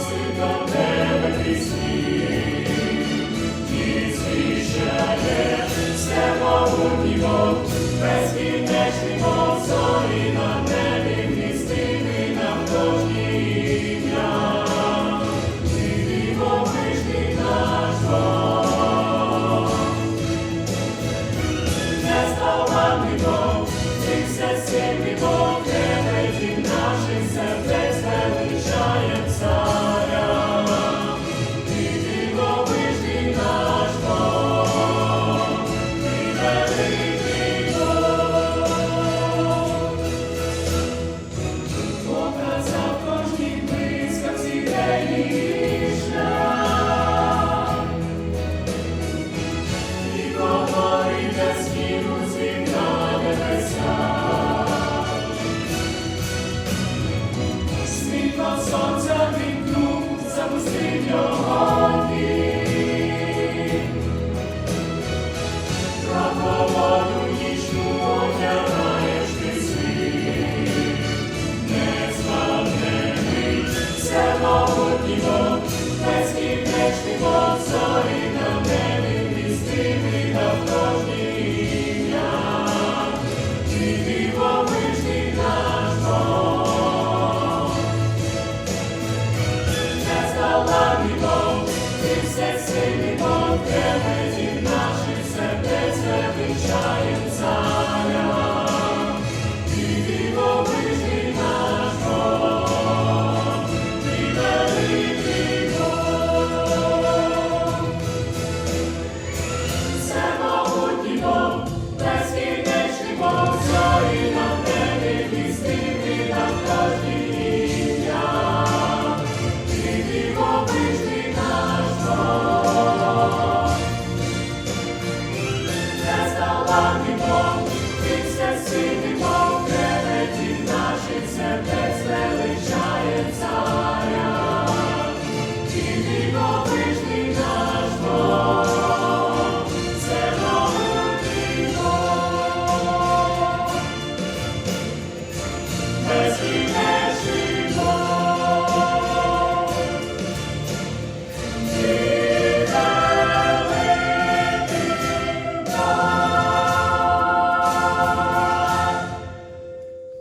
спаси до тебе, Христос. sing your heart.